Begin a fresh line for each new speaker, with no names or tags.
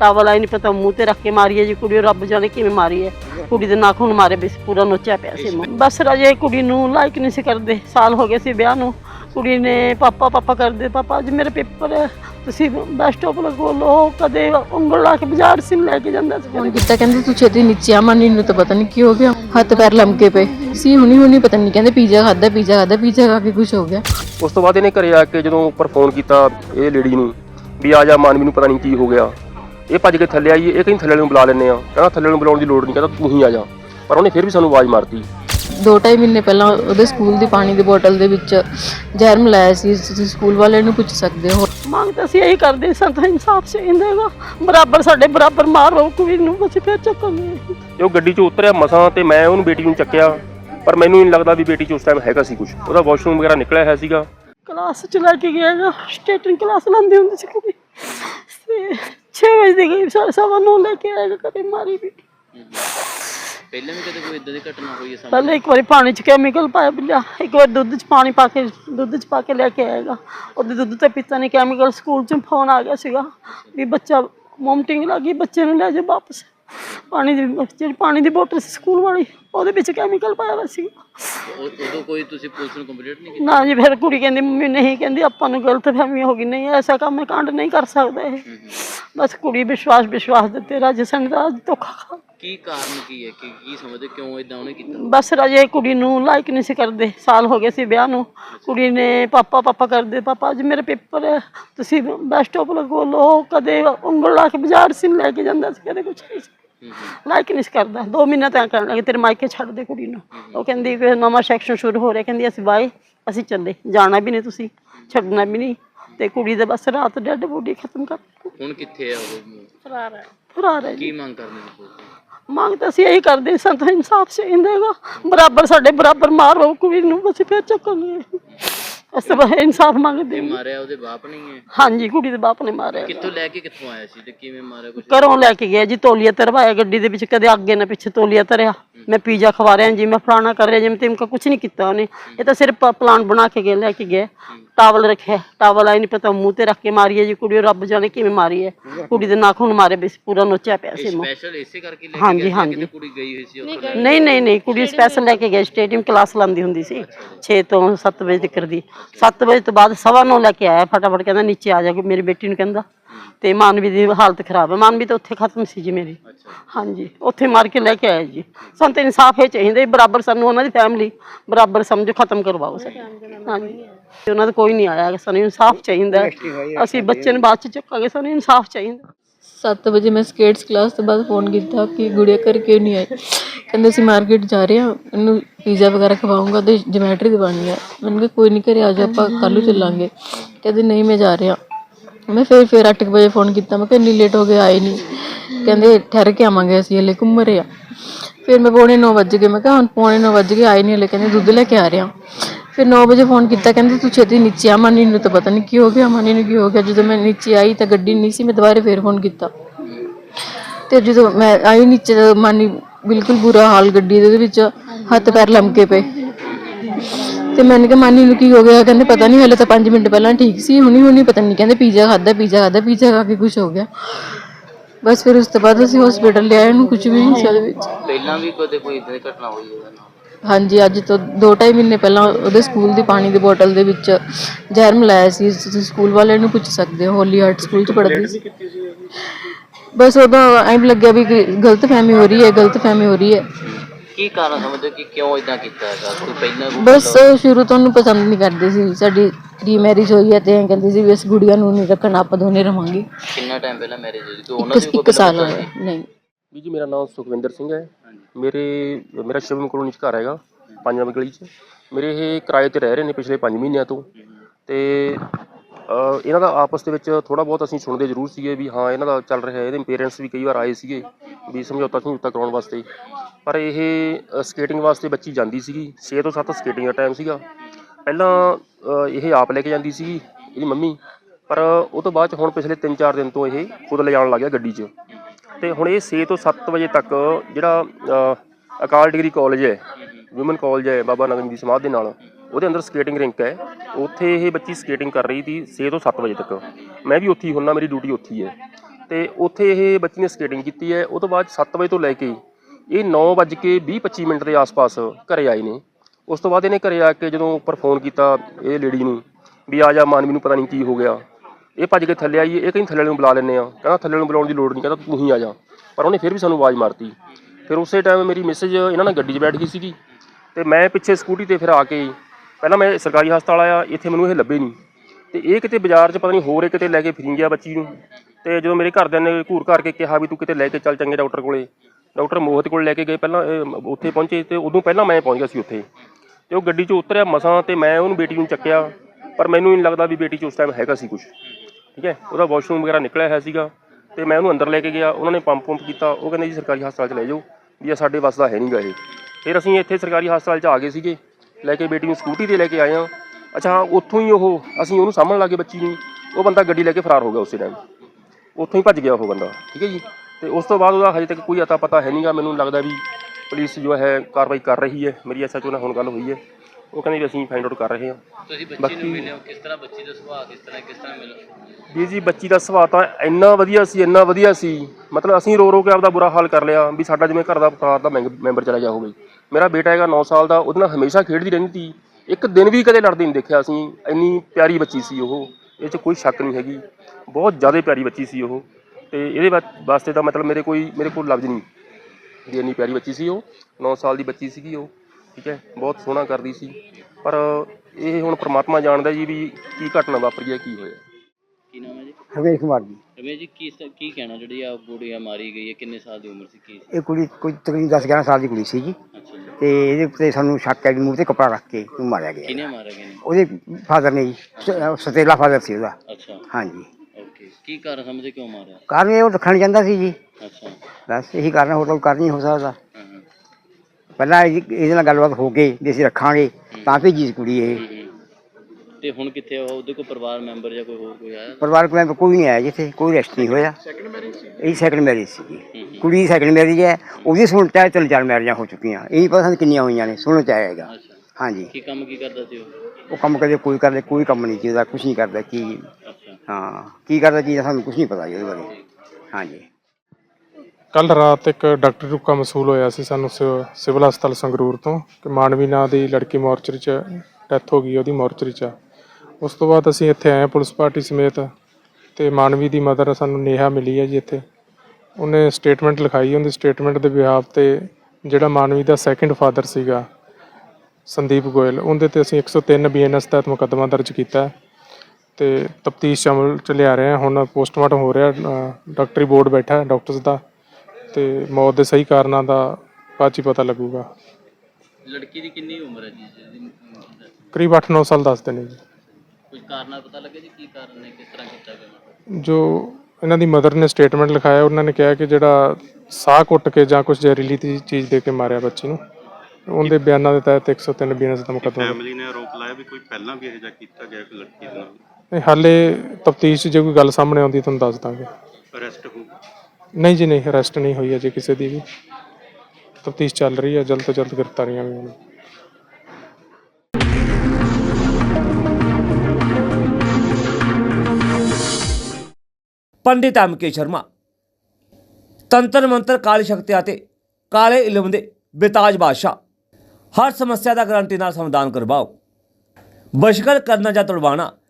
Towel ਆਈ ਨਹੀਂ ਪਤਾ ਮੂੰਹ ਤੇ ਰੱਖ ਕੇ ਮਾਰੀ ਹੈ ਜੀ ਕੁੜੀ ਉਹ ਰੱਬ ਜਾਣੇ ਕਿਵੇਂ ਮਾਰੀ ਹੈ ਕੁੜੀ ਦੇ ਨਾਖੂਨ ਮਾਰੇ ਵੀ ਸੀ, ਪੂਰਾ ਨੋਚਿਆ ਪਿਆ ਸੀ ਮੂੰਹ। ਬਸ ਰਾਜੇ ਕੁੜੀ ਨੂੰ ਲਾਇਕ ਨਹੀਂ ਸੀ ਕਰਦੇ ਸਾਲ ਹੋ ਗਏ ਸੀ ਵਿਆਹ ਨੂੰ। ਕੁੜੀ ਨੇ ਪਾਪਾ ਪਾਪਾ ਕਰਦੇ ਪਾਪਾ ਅੱਜ ਮੇਰੇ ਪੇਪਰ ਹੈ ਤੁਸੀਂ ਬੱਸ ਸਟਾਪ ਲਗੋ ਲੋ ਕਦੇ ਉਂਗਲ ਲਾ ਕੇ ਬਾਜ਼ਾਰ ਸੀ ਲੈ ਕੇ ਜਾਂਦਾ ਸੀ।
ਫੋਨ ਕੀਤਾ ਕਹਿੰਦੇ ਤੂੰ ਛੇਤੀ ਨੀਚੇ ਆ ਮਨੀ ਨੂੰ ਤਾਂ ਪਤਾ ਨਹੀਂ ਕੀ ਹੋ ਗਿਆ। ਹੱਥ ਪੈਰ ਲਮਕੇ ਪਏ। ਸੀ ਹੁਣੀ ਹੁਣੀ ਪਤਾ ਨਹੀਂ ਕਹਿੰਦੇ ਪੀਜ਼ਾ ਖਾਦਾ ਪੀਜ਼ਾ ਖਾਦਾ ਪੀਜ਼ਾ ਖਾ ਕੇ ਕੁਝ ਹੋ ਗਿਆ।
ਉਸ ਤੋਂ ਬਾਅਦ ਇਹਨੇ ਘਰੇ ਆ ਕੇ ਜਦੋਂ ਉੱਪਰ ਫੋਨ ਕੀਤਾ ਇਹ ਲੇਡੀ ਨੂੰ ਵੀ ਆ ਜਾ ਮਾਨਵੀ ਨੂੰ ਪਤਾ ਨਹੀਂ ਕੀ ਹੋ ਗਿਆ। ਇਹ ਭੱਜ ਕੇ ਥੱਲੇ ਆਈ ਇਹ ਕਹਿੰਦੀ ਥੱਲੇ ਵਾਲੇ ਨੂੰ ਬੁਲਾ ਲੈਂਦੇ ਆ ਕਹਿੰਦਾ ਥੱਲੇ ਵਾਲੇ ਨੂੰ ਬੁਲਾਉਣ ਦੀ ਲੋੜ ਨਹੀਂ ਕਹਿੰਦਾ ਤੂੰ ਹੀ ਆ ਜਾ। ਪਰ ਉਹਨੇ ਫਿਰ ਵੀ ਸਾਨੂੰ ਆਵਾਜ਼ ਮਾਰਤੀ।
ਦੋ ਢਾਈ ਮਹੀਨੇ ਪਹਿਲਾਂ ਉਹਦੇ ਸਕੂਲ ਦੀ ਪਾਣੀ ਦੀ ਬੋਤਲ ਦੇ ਵਿੱਚ ਜ਼ਹਿਰ ਮਿਲਾਇਆ ਸੀ ਤੁਸੀਂ ਸਕੂਲ ਵਾਲਿਆਂ ਨੂੰ ਪੁੱਛ ਸਕਦੇ ਹੋ।
ਮੰਗ ਤਾਂ ਅਸੀਂ ਇਹੀ ਕਰਦੇ ਸਾਂ ਤਾਂ ਇਨਸਾਫ ਚਾਹੀਦਾ ਹੈਗਾ। ਬਰਾਬਰ ਸਾਡੇ ਬਰਾਬਰ ਮਾਰੋ ਕੁੜੀ ਨੂੰ ਅਸੀਂ ਫਿਰ ਚੱਕਾਂਗੇ।
ਤੇ ਉਹ ਗੱਡੀ 'ਚੋਂ ਉਤਰਿਆ ਮਸਾਂ ਤੇ ਮੈਂ ਉਹਨੂੰ ਬੇਟੀ ਨੂੰ ਚੱਕਿਆ ਪਰ ਮੈਨੂੰ ਨਹੀਂ ਲੱਗਦਾ ਵੀ ਬੇਟੀ 'ਚ ਉਸ ਟਾਈਮ ਹੈਗਾ ਸੀ ਕੁਝ ਉਹਦਾ ਵਾਸ਼ਰੂਮ ਵਗੈਰਾ ਨਿਕਲਿਆ ਹੋਇਆ ਸੀਗਾ।
ਕਲਾਸ ਚ ਲੈ ਕੇ ਗਿਆ ਸਟੇਟਿੰਗ ਕਲਾਸ ਲਾਉਂਦੀ ਹੁੰਦੀ ਸੀ ਕੁੜੀ। 6 ਵਜੇ ਦੀ ਗਈ ਸਾ- ਸਵਾ ਨੂੰ ਲੈ ਕੇ ਆਏਗਾ ਕਦੇ ਮਾਰੀ ਵੀ
ਪਹਿਲਾਂ ਵੀ ਕਦੇ ਕੋਈ ਇਦਾਂ ਦੀ ਘਟਨਾ ਹੋਈ ਹੈ ਸਾਹਮਣੇ
ਪਹਿਲੇ ਇੱਕ ਵਾਰੀ ਪਾਣੀ ਚ ਕੈਮੀਕਲ ਪਾਇਆ ਬਿਲਿਆ ਇੱਕ ਵਾਰ ਦੁੱਧ ਚ ਪਾਣੀ ਪਾ ਕੇ ਦੁੱਧ ਚ ਪਾ ਕੇ ਲੈ ਕੇ ਆਏਗਾ ਉਹਦੇ ਦੁੱਧ ਤੇ ਪਿੱਤਾ ਨੇ ਕੈਮੀਕਲ ਸਕੂਲ ਚ ਫੋਨ ਆ ਗਿਆ ਸੀਗਾ ਵੀ ਬੱਚਾ ਮੋਮਟਿੰਗ ਲੱਗੀ ਬੱਚੇ ਨੂੰ ਲੈ ਜਾ ਵਾਪਸ। ਪਾਣੀ ਦੀ ਜਿਹੜੀ ਪਾਣੀ ਦੀ ਬੋਤਲ ਸੀ ਸਕੂਲ ਵਾਲੀ ਉਹਦੇ ਵਿੱਚ ਕੈਮੀਕਲ ਪਾਇਆ ਹੋਇਆ ਸੀ
ਉਹ- ਉਦੋਂ ਕੋਈ ਤੁਸੀਂ ਪੁਲਿਸ ਨੂੰ ਕੰਪਲੀਟ ਨਹੀਂ ਕੀਤੀ?
ਨਾ ਜੀ ਫਿਰ ਕੁੜੀ ਕਹਿੰਦੀ ਮੰਮੀ ਨਹੀਂ ਕਹਿੰਦੀ ਆਪਾਂ ਨੂੰ ਗਲਤ ਫਹਿਮੀ ਹੋ ਗਈ। ਨਹੀਂ ਐਸਾ ਕੰਮ ਮੈਂ ਕਾਂਡ ਨਹੀਂ ਕਰ ਸਕਦਾ ਇਹ। ਬਸ ਕੁੜੀ ਵਿਸ਼ਵਾਸ ਵਿਸ਼ਵਾਸ ਦਿੱਤੇ ਰਾਜੇ ਸਿੰਘ ਦਾ ਧੋਖਾ ਖਾ।
ਕੀ ਕਾਰਨ ਕੀ ਹੈ? ਕਿ ਕੀ ਸਮਝਦੇ ਕਿਉਂ ਇਦਾਂ ਉਹਨੇ ਕੀਤਾ?
ਬਸ ਰਾਜੇ ਕੁੜੀ ਨੂੰ ਲਾਇਕ ਨਹੀਂ ਸੀ ਕਰਦੇ। ਸਾਲ ਹੋ ਗਏ ਸੀ ਵਿਆਹ ਨੂੰ। ਕੁੜੀ ਨੇ ਪਾਪਾ ਪਾਪਾ ਕਰਦੇ। ਪਾਪਾ ਅੱਜ ਮੇਰੇ ਪੇਪਰ ਹੈ। ਤੁਸੀਂ ਬੱਸ ਸਟਾਪ ਲਗੋ ਲੋ ਕਦੇ ਉਂਗਲ ਲਾ ਕੇ ਬਾਜ਼ਾਰ ਸੀ ਲੈ ਕੇ ਜਾਂਦਾ ਸੀ ਕਦੇ ਕੁਛ ਨਹੀਂ ਸੀ। ਲਾਇਕ ਨਹੀਂ ਕਰਦਾ ਦੋ ਮਹੀਨੇ ਤਾਂ ਕਹਿਣ ਲੱਗੇ ਤੇਰੇ ਮਾਇਕੇ ਛੱਡ ਦੇ ਕੁੜੀ ਨੂੰ। ਉਹ ਕਹਿੰਦੀ ਕਿ ਨਵਾਂ ਸੈਕਸ਼ਨ ਸ਼ੁਰੂ ਹੋ ਰਿਹਾ ਕਹਿੰਦੀ ਅਸੀਂ ਬਾਏ ਅਸੀਂ ਚੱਲੇ ਜਾਣਾ ਵੀ ਨਹੀਂ ਤੁਸੀਂ ਛੱਡਣਾ ਵੀ ਨਹੀਂ। ਤੇ ਕੁੜੀ ਦੇ ਬਸ ਰਾਤ ਡੈਡ ਬੋਡੀ ਖਤਮ ਕਰ
ਹੁਣ ਕਿੱਥੇ ਆ ਉਹ
ਫਰਾਰ ਹੈ। ਫਰਾਰ ਹੈ
ਕੀ ਮੰਗ ਕਰਦੇ ਨੇ ਪੁਲਿਸ ਤੋਂ?
ਮੰਗ ਤਾਂ ਅਸੀਂ ਇਹੀ ਕਰਦੇ ਸਾਂ ਤਾਂ ਇਨਸਾਫ ਚਾਹੀਦਾ ਹੈਗਾ। ਬਰਾਬਰ ਸਾਡੇ ਬਰਾਬਰ ਮਾਰੋ ਕੁੜੀ ਨੂੰ ਅਸੀਂ ਫਿਰ ਚੱਕਾਂਗੇ। ਅਸੀਂ ਬਸ ਇਨਸਾਫ ਮੰਗਦੇ ਹਾਂ।
ਮਾਰਿਆ ਉਹਦੇ ਬਾਪ ਨਹੀਂ ਹੈ
ਹਾਂਜੀ ਕੁੜੀ ਦੇ ਬਾਪ ਨੇ ਮਾਰਿਆ।
ਕਿੱਥੋਂ ਲੈ ਕੇ ਕਿੱਥੋਂ ਆਇਆ ਸੀ ਤੇ ਕਿਵੇਂ ਮਾਰਿਆ ਕੁਝ
ਘਰੋਂ ਲੈ ਕੇ ਗਿਆ ਜੀ ਤੋਲੀਆ ਤਰਵਾਇਆ ਗੱਡੀ ਦੇ ਵਿੱਚ ਕਦੇ ਅੱਗੇ ਨਾ ਪਿੱਛੇ ਤੋਲੀਆ ਤਰਿਆ। ਮੈਂ ਪੀਜ਼ਾ ਖਵਾ ਰਿਹਾ ਜੀ ਮੈਂ ਫਲਾਣਾ ਕਰ ਰਿਹਾ ਜਿਵੇਂ ਤਿਮਕਾ ਕੁਝ ਨਹੀਂ ਕੀਤਾ ਉਹਨੇ। ਇਹ ਤਾਂ ਸਿਰਫ ਪਲਾਨ ਬਣਾ ਕੇ ਗਏ ਲੈ ਕੇ ਗਏ। ਟਾਵਲ ਰੱਖਿਆ। ਟਾਵਲ ਆਈ ਨਹੀਂ ਪਤਾ ਮੂੰਹ ਤੇ ਰੱਖ ਕੇ ਮਾਰੀ ਹੈ ਜੀ ਕੁੜੀ ਉਹ ਰੱਬ ਜਾਣੇ ਕਿਵੇਂ ਮਾਰੀ ਹੈ ਕੁੜੀ ਦੇ ਨਾਖੂਨ ਮਾਰੇ ਵੀ ਸੀ, ਪੂਰਾ ਨੋਚਿਆ ਪਿਆ ਸੀ ਮੂੰਹ।
ਸਪੈਸ਼ਲ ਇਸੇ ਕਰਕੇ ਲੈ ਕੇ
ਹਾਂਜੀ,
ਸੀ
ਹਾਂਜੀ।
ਕਿਤੇ ਕੁੜੀ ਗਈ ਹੋਈ ਸੀ ਉੱਥੇ?
ਨਹੀਂ ਨਹੀਂ ਨਹੀਂ ਕੁੜੀ ਸਪੈਸ਼ਲ ਲੈ ਕੇ ਗਏ ਸਟੇਡੀਅਮ ਕਲਾਸ ਲਾਉਂਦੀ ਹੁੰਦੀ ਸੀ। 6 ਤੋਂ 7 ਵਜੇ ਤੱਕ ਦੀ। 7 ਵਜੇ ਤੋਂ ਬਾਅਦ ਸਵਾ ਨੂੰ ਲੈ ਕੇ ਆਇਆ ਫਟਾਫਟ ਕਹਿੰਦਾ ਨੀਚੇ ਆ ਜਾ ਕੇ ਮੇਰੀ ਬੇਟੀ ਨੂੰ ਕਹਿੰਦਾ। ਤੇ ਮਾਨਵੀ ਦੀ ਹਾਲਤ ਖਰਾਬ ਹੈ। ਮਾਨਵੀ ਤਾਂ ਉੱਥੇ ਖਤਮ ਸੀ ਜੀ ਮੇਰੀ। ਹਾਂਜੀ ਉੱਥੇ ਮਾਰ ਕੇ ਲੈ ਕੇ ਆਇਆ ਜੀ। ਸਾਨੂੰ ਤਾਂ ਇਨਸਾਫ ਇਹ ਚਾਹੀਦਾ ਜੀ, ਬਰਾਬਰ ਸਾਨੂੰ ਉਹਨਾਂ ਦੀ ਫੈਮਿਲੀ ਬਰਾਬਰ ਸਮਝੋ ਖਤਮ ਕਰਵਾਓ ਸਾਡੀ ਹਾਂਜੀ। ਤੇ ਉਹਨਾਂ ਦਾ ਕੋਈ ਨਹੀਂ ਆਇਆ ਸਾਨੂੰ ਇਨਸਾਫ ਚਾਹੀਦਾ। ਅਸੀਂ ਬੱਚੇ ਨੂੰ ਬਾਅਦ ਚ ਚੱਕਾਂਗੇ ਸਾਨੂੰ ਇਨਸਾਫ ਚਾਹੀਦਾ।
7 ਵਜੇ ਮੈਂ ਸਕੇਟਸ ਕਲਾਸ ਤੋਂ ਬਾਅਦ ਫੋਨ ਕੀਤਾ ਕਿ ਗੁੜੀਆ ਕਰ ਕਿਉਂ ਨਹੀਂ ਆਈ? ਕਹਿੰਦੇ ਅਸੀਂ ਮਾਰਕੀਟ ਜਾ ਰਹੇ ਹਾਂ ਇਹਨੂੰ ਪੀਜ਼ਾ ਵਗੈਰਾ ਖਵਾਉਂਗਾ ਤੇ ਜਮੈਟਰੀ ਦਿਵਾਉਣੀ ਹੈ। ਮੈਨੂੰ ਕਿਹਾ ਕੋਈ ਨਹੀਂ ਘਰੇ ਆ ਜਾ ਆਪਾਂ ਕੱਲ੍ਹ ਨੂੰ ਚੱਲਾਂਗੇ। ਕਹਿੰਦੇ ਨਹੀਂ ਮੈਂ ਜਾ ਰਿਹਾ। ਮੈਂ ਫਿਰ ਫਿਰ 8 ਵਜੇ ਫੋਨ ਕੀਤਾ ਮੈਂ ਕਿਹਾ ਇੰਨੀ ਲੇਟ ਹੋ ਗਿਆ ਆਏ ਨਹੀਂ। ਕਹਿੰਦੇ ਠਹਿਰ ਕੇ ਆਵਾਂਗੇ ਅਸੀਂ ਹਲੇ ਘੁੰਮ ਰਹੇ ਆ ਫਿਰ ਮੈਂ ਪੌਣੇ 9 ਵਜੇ ਗਏ। ਮੈਂ ਕਿਹਾ ਹੁਣ ਪੌਣੇ 9 ਵਜੇ ਗਏ ਆਏ ਨਹੀਂ ਹਲੇ। ਕਹਿੰਦੇ, ਦੁੱਧ ਲੈ ਕੇ ਆ ਰਿਹਾ। ਫਿਰ 9 ਵਜੇ ਫੋਨ ਕੀਤਾ। ਕਹਿੰਦੇ, ਤੂੰ ਛੇਤੀ ਨੀਚੇ ਆ, ਮਾਨੀ ਨੂੰ ਤਾਂ ਪਤਾ ਨਹੀਂ ਕੀ ਹੋ ਗਿਆ। ਮਾਨੀ ਨੂੰ ਕੀ ਹੋ ਗਿਆ? ਜਦੋਂ ਮੈਂ ਨੀਚੇ ਆਈ ਤਾਂ ਗੱਡੀ ਨਹੀਂ ਸੀ, ਮੈਂ ਦੁਬਾਰਾ ਫੇਰ ਫੋਨ ਕੀਤਾ। ਤੇ ਜਦੋਂ ਮੈਂ ਆਈ ਨੀਚੇ ਤਾਂ ਮਨੀ ਬਿਲਕੁਲ ਬੁਰਾ ਹਾਲ ਗੱਡੀ ਦੇ ਵਿੱਚ, ਹੱਥ ਪੈਰ ਲਮਕੇ ਪਏ। ਤੇ ਮੈਨੂੰ ਕਿਹਾ, ਮਾਨੀ ਨੂੰ ਕੀ ਹੋ ਗਿਆ? ਕਹਿੰਦੇ, ਪਤਾ ਨਹੀਂ ਹਲੇ ਤਾਂ 5 ਮਿੰਟ ਪਹਿਲਾਂ ਠੀਕ ਸੀ ਹੁਣੀ ਹੁਣੀ ਪਤਾ ਨਹੀਂ ਕਹਿੰਦੇ, ਪੀਜ਼ਾ ਖਾਦਾ ਪੀਜ਼ਾ ਖਾਦਾ ਪੀਜ਼ਾ ਖਾ ਕੇ ਕੁਝ ਹੋ ਗਿਆ। ਬਸ ਫਿਰ ਉਸ ਤੋਂ ਬਾਅਦ ਅਸੀਂ ਹਸਪੀਟਲ ਲਿਆਏ ਉਹਨੂੰ ਕੁਝ ਵੀ ਨਹੀਂ ਸੀ ਉਹਦੇ ਵਿੱਚ।
ਪਹਿਲਾਂ ਵੀ ਕਦੇ ਕੋਈ ਇਦਾਂ ਦੀ ਘਟਨਾ ਹੋਈ ਹੈ
ਹਾਂਜੀ ਅੱਜ ਤੋਂ ਦੋ ਢਾਈ ਮਹੀਨੇ ਪਹਿਲਾਂ ਉਹਦੇ ਸਕੂਲ ਦੀ ਪਾਣੀ ਦੀ ਬੋਤਲ ਦੇ ਵਿੱਚ ਜ਼ਹਿਰ ਮਿਲਾਇਆ ਸੀ। ਤੁਸੀਂ ਸਕੂਲ ਵਾਲਿਆਂ ਨੂੰ ਪੁੱਛ ਸਕਦੇ ਹੋ ਹੋਲੀ ਹਾਰਟ ਸਕੂਲ 'ਚ ਪੜ੍ਹਦੀ ਸੀ। ਬਸ ਉਦੋਂ ਐਂ ਲੱਗਿਆ ਵੀ ਗਲਤ ਫਹਿਮੀ ਹੋ ਰਹੀ ਹੈ ਗਲਤ ਫਹਿਮੀ ਹੋ ਰਹੀ ਹੈ।
ਕੀ ਕਾਰਨ ਸਮਝਦੇ ਕਿ ਕਿਉਂ ਇਦਾਂ ਕੀਤਾ ਹੈਗਾ? ਕੋਈ ਪਹਿਲਾਂ
ਬਸ ਸ਼ੁਰੂ ਤੋਂ ਉਹਨੂੰ ਪਸੰਦ ਨਹੀਂ ਕਰਦੇ ਸੀ। ਸਾਡੀ ਰੀ ਮੈਰਿਜ ਹੋਈ ਹੈ ਤੇ ਐਂ ਕਹਿੰਦੇ ਸੀ ਵੀ ਇਸ ਗੁੜੀਆਂ ਨੂੰ ਨਹੀਂ ਰੱਖਣਾ ਆਪਾਂ ਦੋਨੇ ਰਵਾਂਗੇ।
ਕਿੰਨਾ ਟਾਈਮ ਪਹਿਲਾਂ ਮੈਰਿਜ ਹੋਈ? ਤੇ ਉਹਨਾਂ ਦੀ
ਇੱਕ
ਕੋਈ
ਇੱਕ ਸਾਲ ਹੋਇਆ ਨਹੀਂ।
ਵੀ ਜੀ ਮੇਰਾ ਨਾਮ ਸੁਖਵਿੰਦਰ ਸਿੰਘ ਹੈ। ਮੇਰੇ ਮੇਰਾ ਸ਼ਿਵਮ ਕਲੋਨੀ 'ਚ ਘਰ ਹੈਗਾ ਪੰਜ ਨੰਬਰ ਗਲੀ 'ਚ। ਮੇਰੇ ਇਹ ਕਿਰਾਏ ਤੇ ਰਹਿ ਰਹੇ ਨੇ ਪਿਛਲੇ 5 ਮਹੀਨਿਆਂ ਤੋਂ। ਤੇ ਇਹਨਾਂ ਦਾ ਆਪਸ ਦੇ ਵਿੱਚ ਥੋੜਾ ਬਹੁਤ ਅਸੀਂ ਸੁਣਦੇ ਜ਼ਰੂਰ ਸੀਗੇ ਵੀ ਹਾਂ ਇਹਨਾਂ ਦਾ ਚੱਲ ਰਿਹਾ ਇਹਦੇ ਪੇਰੈਂਟਸ ਵੀ ਕਈ ਵਾਰ ਆਏ ਸੀਗੇ ਵੀ ਸਮਝੌਤਾ ਸਮਝੌਤਾ ਕਰਾਉਣ ਵਾਸਤੇ। ਪਰ ਇਹ ਸਕੇਟਿੰਗ ਵਾਸਤੇ ਬੱਚੀ ਜਾਂਦੀ ਸੀਗੀ। 6 ਤੋਂ 7 ਸਕੇਟਿੰਗ ਦਾ ਟਾਈਮ ਸੀਗਾ। ਪਹਿਲਾਂ ਇਹ ਆਪ ਲੈ ਕੇ ਜਾਂਦੀ ਸੀ ਇਹਦੀ ਮੰਮੀ। ਪਰ ਉਹ ਤੋਂ ਬਾਅਦ ਚ ਹੁਣ ਪਿਛਲੇ 3-4 ਦਿਨ ਤੋਂ ਇਹ ਖੁਦ ਲੈ ਜਾਣ ਲੱਗ ਗਿਆ ਗੱਡੀ 'ਚ। ਤੇ ਹੁਣ ਇਹ 6 ਤੋਂ 7 ਵਜੇ ਤੱਕ ਜਿਹੜਾ ਅ, ਅਕਾਲ ਡਿਗਰੀ ਕਾਲਜ ਹੈ ਔਮਨ ਕਾਲਜ ਹੈ ਬਾਬਾ ਨਗਨ ਦੀ ਸਮਾਧ ਦੇ ਨਾਲ ਉਹਦੇ ਅੰਦਰ ਸਕੇਟਿੰਗ ਰਿੰਕ ਹੈ। ਉੱਥੇ ਇਹ ਬੱਚੀ ਸਕੇਟਿੰਗ ਕਰ ਰਹੀ ਸੀ 6 ਤੋਂ 7 ਵਜੇ ਤੱਕ। ਮੈਂ ਵੀ ਉੱਥੇ ਹੀ ਹੁੰਨਾ ਮੇਰੀ ਡਿਊਟੀ ਉੱਥੇ ਹੀ ਹੈ। ਤੇ ਉੱਥੇ ਇਹ ਬੱਚੀ ਨੇ ਸਕੇਟਿੰਗ ਕੀਤੀ ਹੈ। ਉਹ ਤੋਂ ਬਾਅਦ 7 ਵਜੇ ਤੋਂ ਲੈ ਕੇ ਇਹ 9 ਵੱਜ ਕੇ 20-25 ਮਿੰਟ ਦੇ ਆਸ-ਪਾਸ ਘਰੇ ਆਏ ਨੇ। ਉਸ ਤੋਂ ਬਾਅਦ ਇਹਨੇ ਘਰੇ ਆ ਕੇ ਜਦੋਂ ਉੱਪਰ ਫੋਨ ਕੀਤਾ ਇਹ ਲੇਡੀ ਨੂੰ ਵੀ ਆ ਜਾ ਮਾਨਵੀ ਨੂੰ ਪਤਾ ਨਹੀਂ ਕੀ ਹੋ ਗਿਆ। ਇਹ ਭੱਜ ਕੇ ਥੱਲੇ ਆਈ, ਇਹ ਕਹਿੰਦੀ ਥੱਲੇ ਨੂੰ ਬੁਲਾ ਲੈਂਦੇ ਆ ਕਹਿੰਦਾ ਥੱਲੇ ਨੂੰ ਬੁਲਾਉਣ ਦੀ ਲੋੜ ਨਹੀਂ, ਕਹਿੰਦਾ ਤੂੰ ਹੀ ਆ ਜਾ। ਪਰ ਉਹਨੇ ਫਿਰ ਵੀ ਸਾਨੂੰ ਆਵਾਜ਼ ਮਾਰਤੀ। ਫਿਰ ਉਸੇ ਟਾਈਮ ਮੇਰੀ ਮੈਸੇਜ ਇਹਨਾਂ ਨਾਲ ਗੱਡੀ 'ਚ ਬੈਠ ਗਈ ਸੀਗੀ। ਤੇ ਮੈਂ ਪਿੱਛੇ ਸਕੂਟੀ ਤੇ ਫਿਰ ਆ ਕੇ ਪਹਿਲਾਂ ਮੈਂ ਸਰਕਾਰੀ ਹਸਪਤਾਲ ਆਇਆ, ਇੱਥੇ ਮੈਨੂੰ ਇਹ ਲੱਭੇ ਨਹੀਂ। ਤੇ ਇਹ ਕਿਤੇ ਬਾਜ਼ਾਰ 'ਚ ਪਤਾ ਨਹੀਂ ਹੋਰ ਇਹ ਕਿਤੇ ਲੈ ਕੇ ਫਿਰੀ ਗਿਆ ਬੱਚੀ ਨੂੰ। ਤੇ ਜਦੋਂ ਮੇਰੇ ਘਰਦਿਆਂ ਨੇ ਘੂਰ ਕਰਕੇ ਕਿਹਾ ਵੀ ਤੂੰ ਕਿਤੇ ਲੈ ਕੇ ਚੱਲ ਚੰਗੇ ਡਾਕਟਰ ਕੋਲੇ, ਡਾਕਟਰ ਮੋਹਤ ਕੋਲ ਲੈ ਕੇ ਗਏ। ਪਹਿਲਾਂ ਇਹ ਉੱਥੇ ਪਹੁੰਚੇ ਤੇ ਉਦੋਂ ਪਹਿਲਾਂ ਮੈਂ ਪਹੁੰਚ ਗਿਆ ਸੀ ਉੱਥੇ। ਤੇ ਉਹ ਗੱਡੀ 'ਚੋਂ ਉਤਰਿਆ ਮਸਾਂ ਤੇ ਮੈਂ ਉਹਨੂੰ ਬੇਟੀ ਨੂੰ ਚੱਕਿਆ, ਪਰ ਮੈਨੂੰ ਨਹੀਂ ਲੱਗਦਾ ਵੀ ਬੇਟੀ 'ਚ ਉਸ ਟਾਈਮ ਹੈਗਾ ਸੀ ਕੁਝ ਠੀਕ ਹੈ? ਉਹਦਾ ਵਾਸ਼ਰੂਮ ਵਗੈਰਾ ਨਿਕਲਿਆ ਹੋਇਆ ਸੀਗਾ ਤੇ ਮੈਂ ਉਹਨੂੰ ਅੰਦਰ ਲੈ ਕੇ ਗਿਆ, ਉਹਨਾਂ ਨੇ ਪੰਪ ਪੰਪ ਕੀਤਾ, ਉਹ ਕਹਿੰਦੇ ਜੀ ਸਰਕਾਰੀ ਹਸਪਤਾਲ 'ਚ ਲੈ ਜਾਓ, ਵੀ ਇਹ ਸਾਡੇ ਵੱਸ ਦਾ ਹੈ ਨਹੀਂਗਾ ਇਹ। ਫਿਰ ਅਸੀਂ ਇੱਥੇ ਸਰਕਾਰੀ ਹਸਪਤਾਲ 'ਚ ਆ ਗਏ ਸੀਗੇ, ਲੈ ਕੇ ਬੇਟੀ ਨੂੰ ਸਕੂਟੀ ਤੇ ਲੈ ਕੇ ਆਏ ਹਾਂ। ਅੱਛਾ, ਹਾਂ, ਉੱਥੋਂ ਹੀ ਉਹ, ਅਸੀਂ ਉਹਨੂੰ ਸਾਹਮਣ ਲਾ ਕੇ ਬੱਚੀ ਨੂੰ, ਉਹ ਬੰਦਾ ਗੱਡੀ ਲੈ ਕੇ ਫਰਾਰ ਹੋ ਗਿਆ ਉਸੇ ਟਾਈਮ ਉੱਥੋਂ ਹੀ ਭੱਜ ਗਿਆ ਉਹ ਬੰਦਾ, ਠੀਕ ਹੈ ਜੀ? ਤੇ ਉਸ ਤੋਂ ਬਾਅਦ ਉਹਦਾ ਹਜੇ ਤੱਕ ਕੋਈ ਅਤਾ ਪਤਾ ਹੈ ਨਹੀਂਗਾ ਮੈਨੂੰ ਲੱਗਦਾ ਵੀ ਪੁਲਿਸ ਜੋ ਹੈ ਕਾਰਵਾਈ ਕਰ ਰਹੀ ਹੈ। ਮੇਰੀ ਐਸਐਚਓ ਨਾਲ ਹੁਣ ਗੱਲ ਹੋਈ ਹੈ। ਉਹ ਕਹਿੰਦੇ ਵੀ ਅਸੀਂ ਫਾਈਂਡ ਆਊਟ ਕਰ ਰਹੇ ਹਾਂ।
ਤੁਸੀਂ ਬੱਚੀ ਨੂੰ ਮਿਲੇ ਹੋ ਕਿਸ ਤਰ੍ਹਾਂ ਬੱਚੀ ਦਾ ਸੁਭਾਅ ਕਿਸ ਤਰ੍ਹਾਂ ਕਿਸ ਤਰ੍ਹਾਂ ਮਿਲੇ
ਵੀਰ ਜੀ ਬੱਚੀ ਦਾ ਸੁਭਾਅ ਤਾਂ ਇੰਨਾ ਵਧੀਆ ਸੀ ਇੰਨਾ ਵਧੀਆ ਸੀ। ਮਤਲਬ ਅਸੀਂ ਰੋ ਰੋ ਕੇ ਆਪਦਾ ਬੁਰਾ ਹਾਲ ਕਰ ਲਿਆ ਵੀ ਸਾਡਾ ਜਿਵੇਂ ਘਰ ਦਾ ਪਰਿਵਾਰ ਦਾ ਮੈਂਬ- ਮੈਂਬਰ ਚਲਾ ਗਿਆ ਹੋਵੇ। ਮੇਰਾ ਬੇਟਾ ਹੈਗਾ 9 ਸਾਲ ਦਾ ਉਹਦੇ ਨਾਲ ਹਮੇਸ਼ਾ ਖੇਡਦੀ ਰਹਿੰਦੀ ਸੀ। ਇੱਕ ਦਿਨ ਵੀ ਕਦੇ ਲੜਦੀ ਨਹੀਂ ਦੇਖਿਆ ਅਸੀਂ। ਇੰਨੀ ਪਿਆਰੀ ਬੱਚੀ ਸੀ ਉਹ। ਇਹ 'ਚ ਕੋਈ ਸ਼ੱਕ ਨਹੀਂ ਹੈਗੀ। ਬਹੁਤ ਜ਼ਿਆਦਾ ਪਿਆਰੀ ਬੱਚੀ ਸੀ ਉਹ। ਤੇ ਇਹਦੇ ਵਾ- ਵਾਸਤੇ ਤਾਂ ਮਤਲਬ ਮੇਰੇ ਕੋਈ ਮੇਰੇ ਕੋਲ ਲਫ਼ਜ਼ ਨਹੀਂ। ਵੀ ਇੰਨੀ ਪਿਆਰੀ ਬੱਚੀ ਸੀ ਉਹ 9 ਸਾਲ ਦੀ ਬੱਚੀ ਸੀਗੀ ਉਹ ਠੀਕ ਹੈ ਬਹੁਤ ਸੋਹਣਾ ਕਰਦੀ ਸੀ। ਪਰ ਇਹ ਹੁਣ ਪ੍ਰਮਾਤਮਾ ਜਾਣਦਾ ਜੀ ਵੀ ਕੀ ਘਟਨਾ ਵਾਪਰੀ ਹੈ ਕੀ ਹੋਇਆ।
ਕੀ ਨਾਮ ਹੈ ਜੀ?
ਰਮੇਸ਼ ਕੁਮਾਰ ਜੀ।
ਰਮੇਸ਼ ਜੀ ਕੀ ਸ- ਕੀ ਕਹਿਣਾ ਜਿਹੜੀ ਆ ਗੁੜੀਆ ਮਾਰੀ ਗਈ ਹੈ ਕਿੰਨੇ ਸਾਲ ਦੀ ਉਮਰ ਸੀ ਕੀ ਸੀ?
ਇਹ ਕੁੜੀ ਕੋਈ ਤਕਰੀਬਨ 10 11 ਸਾਲ ਦੀ ਕੁੜੀ ਸੀ ਜੀ।
ਅੱਛਾ ਜੀ।
ਤੇ ਇਹਦੇ ਉੱਤੇ ਸਾਨੂੰ ਸ਼ੱਕ ਹੈ ਵੀ ਮੂੰਹ ਤੇ ਕੱਪੜਾ ਰੱਖ ਕੇ ਇਹਨੂੰ ਮਾਰਿਆ ਗਿਆ।
ਕਿਹਨੇ ਮਾਰਿਆ ਗਿਆ ਨੇ
ਉਹਦੇ ਫਾਦਰ ਨੇ ਜੀ ਸ- ਸਤੇਲਾ ਫਾਦਰ ਸੀ ਉਹਦਾ।
ਅੱਛਾ।
ਹਾਂਜੀ।
ਕੀ ਕਾਰਨ ਸਮਝਦੇ ਕਿਉਂ ਮਾਰਿਆ?
ਕਾਰਨ ਇਹ ਉਹ ਰੱਖਣ ਜਾਂਦਾ ਸੀ ਜੀ।
ਅੱਛਾ।
ਬਸ ਇਹੀ ਕਾਰਨ ਹੋਰ ਕੋਈ ਕਾਰਨ ਨਹੀਂ ਹੋ ਸਕਦਾ।
ਹਾਂ ਹਾਂ।
ਪਹਿਲਾਂ ਇਹਦੀ- ਇਹਦੇ ਨਾਲ ਗੱਲਬਾਤ ਹੋ ਗਈ ਵੀ ਅਸੀਂ ਰੱਖਾਂਗੇ ਤਾਂ ਭੇਜੀ ਸੀ ਕੁੜੀ ਇਹ।
ਹੂੰ, ਹੂੰ। ਤੇ ਹੁਣ ਕਿੱਥੇ ਆ? ਉਹ? ਉਹਦੇ ਕੋਈ ਪਰਿਵਾਰ ਮੈਂਬਰ ਜਾਂ ਕੋਈ ਹੋਰ ਕੋਈ ਆਇਆ?
ਪਰਿਵਾਰਕ ਮੈਂਬਰ ਕੋਈ ਨਹੀਂ ਆਇਆ ਜਿੱਥੇ ਕੋਈ ਰੈਸਟ ਨਹੀਂ ਹੋਇਆ। ਸੈਕੰਡ ਮੈਰਿਜ ਸੀ? ਇਹ ਸੈਕੰਡ ਮੈਰਿਜ ਸੀ
ਹੂੰ, ਹੂੰ।
ਕੁੜੀ ਸੈਕੰਡ ਮੈਰਿਜ ਹੈ ਉਹਦੀ ਸੁਣ ਚਾਹੇ ਤਿੰਨ ਚਾਰ ਮੈਰਿਜਾਂ ਹੋ ਚੁੱਕੀਆਂ। ਇਹ ਨਹੀਂ ਪਤਾ ਸਾਨੂੰ ਕਿੰਨੀਆਂ ਹੋਈਆਂ ਨੇ ਸੁਣਨ ਚ ਆਏਗਾ
ਅੱਛਾ।
ਹਾਂਜੀ।
ਕੀ ਕੰਮ ਕੀ ਕਰਦਾ ਸੀ ਉਹ?
ਉਹ ਕੰਮ ਕਦੇ ਕੋਈ ਕਰਦੇ ਕੋਈ ਕੰਮ ਨਹੀਂ ਜਿਹਦਾ ਕੁਝ ਨਹੀਂ ਕਰਦਾ ਕੀ
ਅੱਛਾ
ਹਾਂ। ਕੀ ਕਰਦਾ ਕੀ ਸਾਨੂੰ ਕੁਝ ਨਹੀਂ ਪਤਾ ਜੀ ਉਹਦੇ ਬਾਰੇ। ਹਾਂਜੀ।
ਕੱਲ ਰਾਤ ਇੱਕ ਡਾਕਟਰੀ ਰੁਕਾ ਮਸੂਲ ਹੋਇਆ ਸੀ ਸਾਨੂੰ ਸਿਵ- ਸਿਵਲ ਹਸਪਤਾਲ ਸੰਗਰੂਰ ਤੋਂ, ਕਿ ਮਾਨਵੀ ਨਾਂ ਦੀ ਲੜਕੀ ਮੋਰਚਰੀ 'ਚ ਡੈਥ ਹੋ ਗਈ, ਉਹਦੀ ਮੋਰਚਰੀ 'ਚ। ਉਸ ਤੋਂ ਬਾਅਦ ਅਸੀਂ ਇੱਥੇ ਆਏ ਹਾਂ ਪੁਲਿਸ ਪਾਰਟੀ ਸਮੇਤ, ਤੇ ਮਾਨਵੀ ਦੀ ਮਦਰ ਸਾਨੂੰ ਨੇਹਾ ਮਿਲੀ ਹੈ ਜੀ ਇੱਥੇ। ਉਹਨੇ ਸਟੇਟਮੈਂਟ ਲਿਖਾਈ, ਉਹਦੀ ਸਟੇਟਮੈਂਟ ਦੇ ਬਿਹਾਫ ਤੇ ਜਿਹੜਾ ਮਾਨਵੀ ਦਾ ਸੈਕਿੰਡ ਫਾਦਰ ਸੀਗਾ, ਸੰਦੀਪ ਗੋਇਲ, ਉਹਦੇ ਤੇ ਅਸੀਂ 103 ਬੀਐਨਐਸ ਤਹਿਤ ਮੁਕੱਦਮਾ ਦਰਜ ਕੀਤਾ। ਹੈ ਤੇ ਤਫਤੀਸ਼ ਅਮਲ ਚ ਲਿਆ ਰਹੇ ਹਾਂ। ਹੁਣ ਪੋਸਟਮਾਰਟਮ ਹੋ ਰਿਹਾ ਅ, ਡਾਕਟਰੀ ਬੋਰਡ ਬੈਠਾ ਹੈ ਡਾਕਟਰਸ ਦਾ ਤੇ ਮੌਤ ਦੇ ਸਹੀ ਕਾਰਨਾਂ ਦਾ ਬਾਅਦ 'ਚ ਹੀ ਪਤਾ ਲੱਗੂਗਾ।
ਲੜਕੀ ਦੀ ਕਿੰਨੀ ਉਮਰ ਹੈ ਜੀ ਜਿਹਦੀ
ਕਰੀਬ 8-9 ਸਾਲ ਦੱਸਦੇ ਨੇ ਜੀ।
ਕੁਝ ਕਾਰਨ ਪਤਾ ਲੱਗੇ ਜੀ ਕੀ ਕਾਰਨ ਨੇ ਕਿਸ ਤਰ੍ਹਾਂ ਕੀਤਾ ਗਿਆ
ਜੋ ਇਹਨਾਂ ਦੀ ਮਦਰ ਨੇ ਸਟੇਟਮੈਂਟ ਲਿਖਾਇਆ ਉਹਨਾਂ ਨੇ ਕਿਹਾ ਕਿ ਜਿਹੜਾ ਸਾਹ ਘੁੱਟ ਕੇ ਜਾਂ ਕੁਝ ਜ਼ਹਿਰੀਲੀ ਤੀ- ਚੀਜ਼ ਦੇ ਕੇ ਮਾਰਿਆ ਬੱਚੀ ਨੂੰ। ਉਹਦੇ ਬਿਆਨਾਂ ਦੇ ਤਹਿਤ 103 ਬੀਐਨਐਸ ਦਾ ਮੁਕੱਦਮਾ।
ਫੈਮਿਲੀ ਨੇ ਆਰੋਪ ਲਾਇਆ ਵੀ ਕੋਈ ਪਹਿਲਾਂ ਵੀ ਇਹੋ ਜਿਹਾ ਕੀਤਾ ਗਿਆ ਕੋਈ ਲੜਕੀ ਦੇ ਨਾਲ?
ਨਹੀਂ ਹਾਲੇ ਤਫਤੀਸ਼ ਜੇ ਕੋਈ ਗੱਲ ਸਾਹਮਣੇ ਆਉਂਦੀ ਤੁਹਾਨੂੰ ਦੱਸ ਦਾਂਗੇ।
ਅਰੈਸਟ ਹੋ
ਨਹੀਂ ਜੀ ਨਹੀਂ ਅਰੈਸਟ ਨਹੀਂ ਹੋਈ ਅਜੇ ਕਿਸੇ ਦੀ ਵੀ। ਤਫਤੀਸ਼ ਚੱਲ ਰਹੀ ਹੈ ਜਲਦ ਤੋਂ ਜਲਦ ਗ੍ਰਿਫਤਾਰੀਆਂ ਵੀ ਹੋਣਗੀਆਂ
ਪੰਡਿਤ ਐਮ.ਕੇ. ਸ਼ਰਮਾ। ਤੰਤਰ ਮੰਤਰ ਕਾਲੀ ਸ਼ਕਤੀ ਅਤੇ ਕਾਲੇ ਇਲਮ ਦੇ ਬੇਤਾਜ ਬਾਦਸ਼ਾਹ। ਹਰ ਸਮੱਸਿਆ ਦਾ ਗਾਰੰਟੀ ਨਾਲ ਸਮਾਧਾਨ ਕਰਵਾਓ। ਬਸ਼ਕਰ ਕਰਨਾ ਜਾਂ ਤੁੜਵਾਣਾ